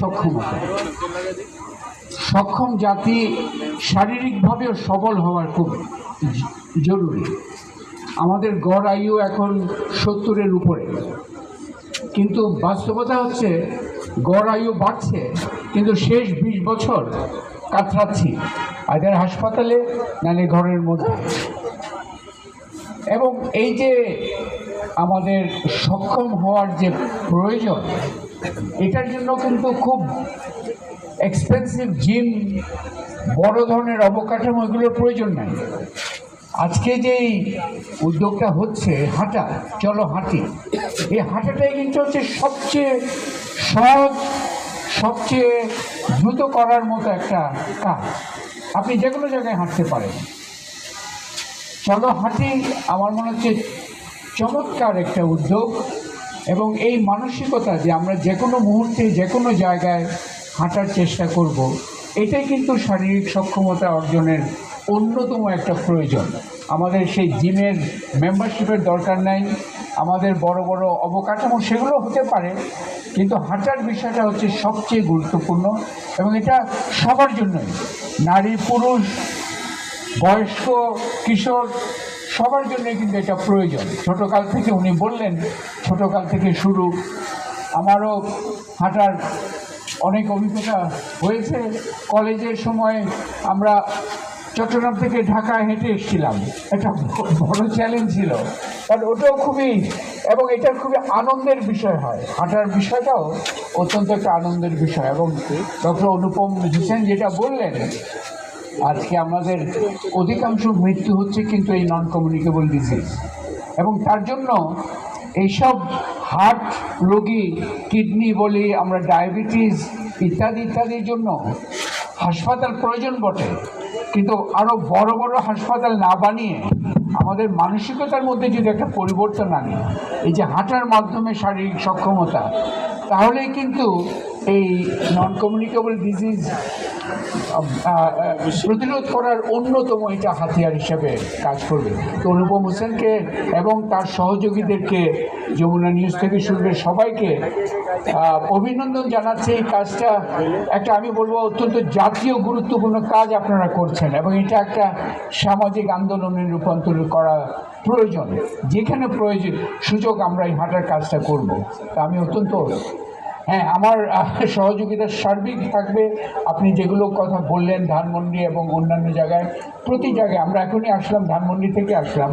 সক্ষমতা সক্ষম জাতি শারীরিকভাবেও সবল হওয়ার খুব জরুরি। আমাদের গড় আয়ু এখন সত্তরের উপরে। কিন্তু বাস্তবতা হচ্ছে, গড় আয়ু বাড়ছে, কিন্তু শেষ বিশ বছর কাতরাচ্ছি। আদের হাসপাতালে নালে ঘরের মধ্যে। এবং এই যে আমাদের সক্ষম হওয়ার যে প্রয়োজন এটার জন্য কিন্তু খুব এক্সপেন্সিভ জিম বড় ধরনের অবকাঠামো এগুলোর প্রয়োজন নাই। আজকে যেই উদ্যোগটা হচ্ছে হাঁটা, চলো হাঁটি। এই হাঁটাটাই কিন্তু হচ্ছে সবচেয়ে সহজ, সবচেয়ে দ্রুত করার মতো একটা কাজ। আপনি যে কোনো জায়গায় হাঁটতে পারেন। চলো হাঁটি, আমার মনে হচ্ছে চমৎকার একটা উদ্যোগ। এবং এই মানসিকতা যে আমরা যে কোনো মুহূর্তে, যে কোনো জায়গায় হাঁটার চেষ্টা করব, এটাই কিন্তু শারীরিক সক্ষমতা অর্জনের অন্যতম একটা প্রয়োজন। আমাদের সেই জিমের মেম্বারশিপের দরকার নাই, আমাদের বড় বড় অবকাঠামো সেগুলো হতে পারে, কিন্তু হাঁটার বিষয়টা হচ্ছে সবচেয়ে গুরুত্বপূর্ণ এবং এটা সবার জন্যই। নারী, পুরুষ, বয়স্ক, কিশোর সবার জন্য কিন্তু এটা প্রয়োজন। ছোটোকাল থেকে উনি বললেন, ছোটোকাল থেকে শুরু। আমারও হাঁটার অনেক অভিজ্ঞতা হয়েছে। কলেজের সময় আমরা চট্টগ্রাম থেকে ঢাকায় হেঁটে এসেছিলাম। একটা ব- বড় চ্যালেঞ্জ ছিল। কারণ ওটাও খুবই, এবং এটা খুবই আনন্দের বিষয় হয়। হাঁটার বিষয়টাও অত্যন্ত একটা আনন্দের বিষয়। এবং ডক্টর অনুপম হোসেন যেটা বললেন আজকে আমাদের অধিকাংশ মৃত্যু হচ্ছে কিন্তু এই নন কমিউনিকেবল ডিজিজ এবং তার জন্য এইসব হার্ট রোগী কিডনি বলি, আমরা ডায়াবেটিস ইত্যাদি ইত্যাদির জন্য হাসপাতাল প্রয়োজন বটে। কিন্তু আরও বড় বড় হাসপাতাল না বানিয়ে আমাদের মানসিকতার মধ্যে যদি একটা পরিবর্তন আনে, এই যে হাঁটার মাধ্যমে শারীরিক সক্ষমতা, তাহলেই কিন্তু এই নন কমিউনিকেবল ডিজিজ প্রতিরোধ করার অন্যতম এটা হাতিয়ার হিসেবে কাজ করবে। তো অনুপম হোসেনকে এবং তার সহযোগীদেরকে যমুনা নিউজ থেকে শুরু করে সবাইকে অভিনন্দন জানাচ্ছে এই কাজটা। একটা আমি বলব অত্যন্ত জাতীয় গুরুত্বপূর্ণ কাজ আপনারা করছেন এবং এটা একটা সামাজিক আন্দোলনের রূপান্তর করা প্রয়োজন। যেখানে প্রয়োজন সুযোগ আমরা এই হাঁটার কাজটা করব। তা আমি অত্যন্ত হ্যাঁ আমার আহ, সহযোগিতা সার্বিক থাকবে। আপনি যেগুলো কথা বললেন ধানমন্ডি এবং অন্যান্য জায়গায় প্রতি জায়গায় আমরা এখনই আসলাম ধানমন্ডি থেকে আসলাম।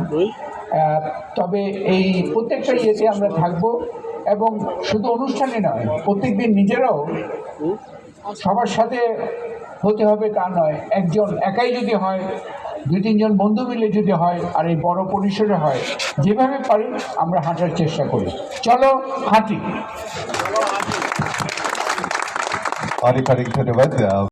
তবে এই প্রত্যেকটা ইয়েতে আমরা থাকব এবং শুধু অনুষ্ঠানে নয় প্রত্যেকদিন নিজেরাও সবার সাথে হতে হবে তা নয়। একজন একাই যদি হয় দুই তিনজন বন্ধু মিলে যদি হয় আর এই বড় পরিসরে হয় যেভাবে পারি আমরা হাঁটার চেষ্টা করি। চলো হাঁটি। অনেক অনেক ধন্যবাদ আহ,